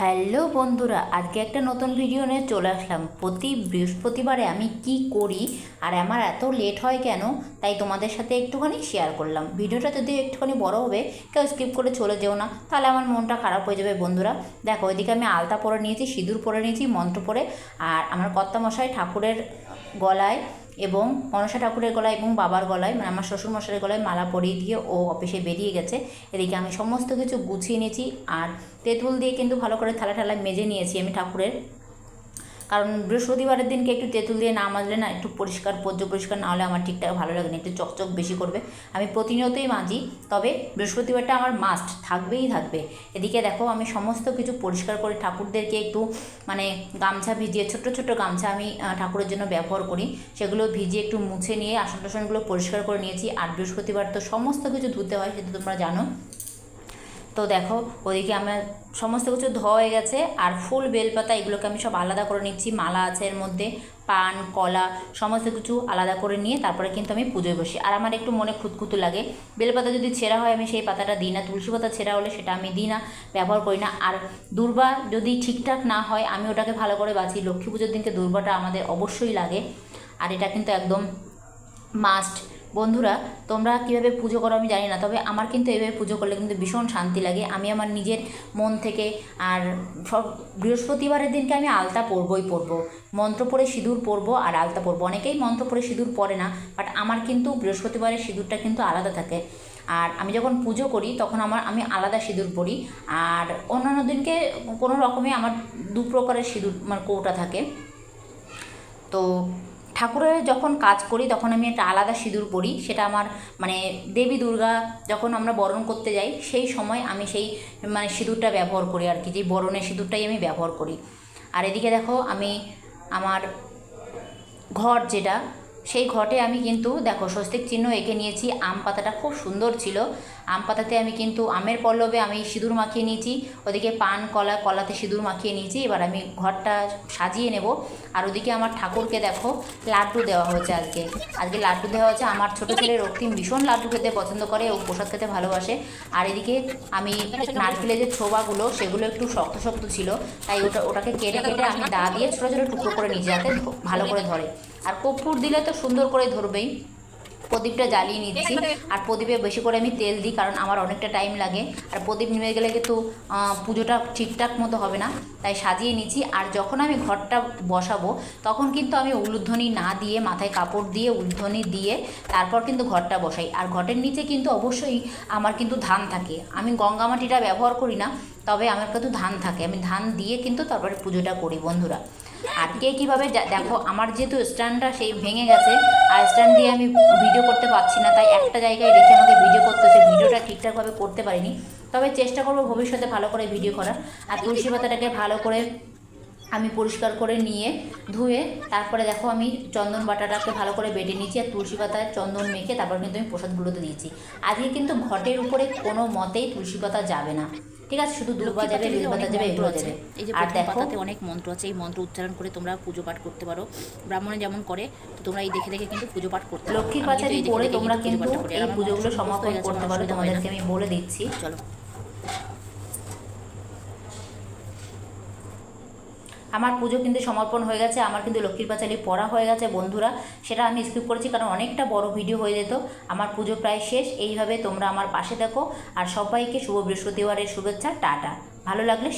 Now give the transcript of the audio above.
Hello বন্ধুরা, আজকে একটা নতুন ভিডিও নিয়ে চলে আসলাম। প্রতি বৃহস্পতিবারে আমি কি করি আর আমার এত লেট হয় কেন, তাই তোমাদের সাথে একটুখানি শেয়ার করলাম। ভিডিওটা যদি একটুখানি বড় হবে, কেউ স্কিপ করে চলে যেও না, তাহলে আমার মনটা খারাপ হয়ে যাবে বন্ধুরা। দেখো, ওইদিকে আমি আলতা পরে নিয়েছি, সিঁদুর পরে নিয়েছি, মন্ত্র পরে, আর আমার কর্তামশাই ঠাকুরের গলায় এবং মনসা ঠাকুরের গলায় এবং বাবার গলায় মানে আমার শ্বশুর মশাইয়ের গলায় মালা পরিয়ে দিয়ে ও অফিসে বেরিয়ে গেছে। এদিকে আমি সমস্ত কিছু গুছিয়ে নিয়েছি আর তেঁতুল দিয়ে কিন্তু ভালো করে থালা ঠালা মেজে নিয়েছি আমি ঠাকুরের। কারণ বৃহস্পতিবারের দিনকে একটু তেঁতুল দিয়ে না মাজলে না একটু পরিষ্কার পর্য পরিষ্কার না হলে আমার ঠিকঠাক ভালো লাগে না, একটু চকচক বেশি করবে। আমি প্রতিনিয়তই মাজি, তবে বৃহস্পতিবারটা আমার মাস্ট থাকবেই থাকবে। এদিকে দেখো, আমি সমস্ত কিছু পরিষ্কার করে ঠাকুরদেরকে একটু মানে গামছা ভিজিয়ে, ছোট্ট ছোট্ট গামছা আমি ঠাকুরের জন্য ব্যবহার করি। সেগুলো ভিজিয়ে একটু মুছে নিয়ে আসন টাসনগুলো পরিষ্কার করে নিয়েছি। আর বৃহস্পতিবার তো সমস্ত কিছু ধুতে হয়, সেটা তোমরা জানো। তো দেখো, ওদিকে আমার সমস্ত কিছু ধোয়া হয়ে গেছে আর ফুল বেলপাতা, এগুলোকে আমি সব আলাদা করে নিচ্ছি। মালা আছে এর মধ্যে, পান, কলা, সমস্ত কিছু আলাদা করে নিয়ে তারপরে কিন্তু আমি পুজোয় বসি। আর আমার একটু মনে খুঁতখুতু লাগে। বেলপাতা যদি ছেঁড়া হয়, আমি সেই পাতাটা দিই না। তুলসী পাতা ছেঁড়া হলে সেটা আমি দিই না, ব্যবহার করি না। আর দুর্বা যদি ঠিকঠাক না হয়, আমি ওটাকে ভালো করে বাঁচি লক্ষ্মী পুজোর দিনকে দুর্বাটা আমাদের অবশ্যই লাগে। আর এটা কিন্তু একদম মাস্ট বন্ধুরা, তোমরা কীভাবে পুজো করো আমি জানি না, তবে আমার কিন্তু এভাবে পুজো করলে কিন্তু ভীষণ শান্তি লাগে। আমি আমার নিজের মন থেকে আর সব বৃহস্পতিবারের দিনকে আমি আলতা পরবই পরবো। মন্ত্র পড়ে সিঁদুর পরবো আর আলতা পরবো। অনেকেই মন্ত্র পড়ে সিঁদুর পরে না বাট আমার কিন্তু বৃহস্পতিবারের সিঁদুরটা কিন্তু আলাদা থাকে। আর আমি যখন পুজো করি, তখন আমার, আমি আলাদা সিঁদুর পরি। আর অন্যান্য দিনকে কোনো রকমে আমার দু প্রকারের সিঁদুর আমার কৌটা থাকে। তো ঠাকুরের যখন কাজ করি, তখন আমি একটা আলাদা সিঁদুর পরি। সেটা আমার মানে দেবী দুর্গা যখন আমরা বরণ করতে যাই, সেই সময় আমি সেই মানে সিঁদুরটা ব্যবহার করি আর কি যে বরণের সিঁদুরটাই আমি ব্যবহার করি। আর এদিকে দেখো, আমি আমার ঘর যেটা সেই ঘটে আমি কিন্তু, দেখো, স্বস্তিক চিহ্ন এঁকে নিয়েছি, আম পাতাটা খুব সুন্দর ছিল। আম পাতাতে আমি কিন্তু আমের পল্লবে আমি সিঁদুর মাখিয়ে নিয়েছি, ওদিকে পান, কলা, কলাতে সিঁদুর মাখিয়ে নিয়েছি, এবার আমি ঘরটা সাজিয়ে নেব। আর ওদিকে আমার ঠাকুরকে দেখো, লাড্ডু দেওয়া হয়েছে আজকে। আজকে লাড্ডু দেওয়া হয়েছে, আমার ছোটো ছেলে রক্তিম ভীষণ লাড্ডু খেতে পছন্দ করে, ও প্রসাদ খেতে ভালোবাসে। আর এদিকে আমি নারকেলের যে ছোবাগুলো, সেগুলো একটু শক্ত শক্ত ছিল, তাই ওটা, ওটাকে কেটে কেটে আমি দা দিয়ে ছোটো ছোটো টুকরো করে নিয়েছি যাতে ভালো করে ধরে। আর কর্পূর দিলে তো সুন্দর করে ধরবেই। প্রদীপটা জ্বালিয়ে নিচ্ছি। আর প্রদীপে বেশি করে আমি তেল দিই কারণ আমার অনেকটা টাইম লাগে। আর প্রদীপ নিমে গেলে কিন্তু পুজোটা ঠিকঠাক মতো হবে না। তাই সাজিয়ে নিচ্ছি। আর যখন আমি ঘরটা বসাবো তখন কিন্তু আমি উলুধ্বনি না দিয়ে মাথায় কাপড় দিয়ে উলুধ্বনি দিয়ে তারপর কিন্তু ঘরটা বসাই। আর ঘটের নিচে কিন্তু অবশ্যই আমার কিন্তু ধান থাকে। আমি গঙ্গা মাটিটা ব্যবহার করি না। তবে আমার কিন্তু ধান থাকে। আমি ধান দিয়ে কিন্তু তারপরে পুজোটা করি বন্ধুরা। আর কে কীভাবে দেখো, আমার যেহেতু স্ট্যান্ডটা সেই ভেঙে গেছে, আর স্ট্যান্ড দিয়ে আমি ভিডিও করতে পারছি না, তাই একটা জায়গায় রেখে আমাকে ভিডিও করতে হচ্ছে। ভিডিওটা ঠিকঠাকভাবে করতে পারিনি। তবে চেষ্টা করব ভবিষ্যতে ভালো করে ভিডিও করার। আর তুলসী পাতাটাকে ভালো করে আমি পরিষ্কার করে নিয়ে ধুয়ে তারপরে দেখো আমি চন্দন বাটাটাকে ভালো করে বেটে নিয়েছি আর তুলসী পাতায় চন্দন মেখে তারপর কিন্তু আমি প্রসাদগুলোতে দিয়েছি। আজকে কিন্তু ঘটের উপরে কোনো মতেই তুলসী পাতা যাবে না। ঠিক আছে? শুধু দুর্বা যাবে বেলপাতা যাবে এগুলো যাবে এই যে আর পাতাতে অনেক মন্ত্র আছে। এই মন্ত্র উচ্চারণ করে তোমরা পুজো পাঠ করতে পারো। ব্রাহ্মণে যেমন করে তো তোমরা এই দেখে দেখে কিন্তু পুজো পাঠ করতে দেখে পরে দেখে তোমরা কিন্তু এই পুজোগুলো সমাপন করতে পারো। তোমাদেরকে আমি বলে দিচ্ছি। চলো। আমার পুজো কিন্তু সমর্পণ হয়ে গেছে, আমার কিন্তু লক্ষ্মীর পাঁচালি পড়া হয়ে গেছে বন্ধুরা, সেটা আমি স্কিপ করেছি কারণ অনেকটা বড় ভিডিও হয়ে যেত। আমার পুজো প্রায় শেষ, এইভাবে তোমরা আমার পাশে দেখো, আর সবাইকে শুভ বৃহস্পতিবারের শুভেচ্ছা, টাটা। ভালো লাগলে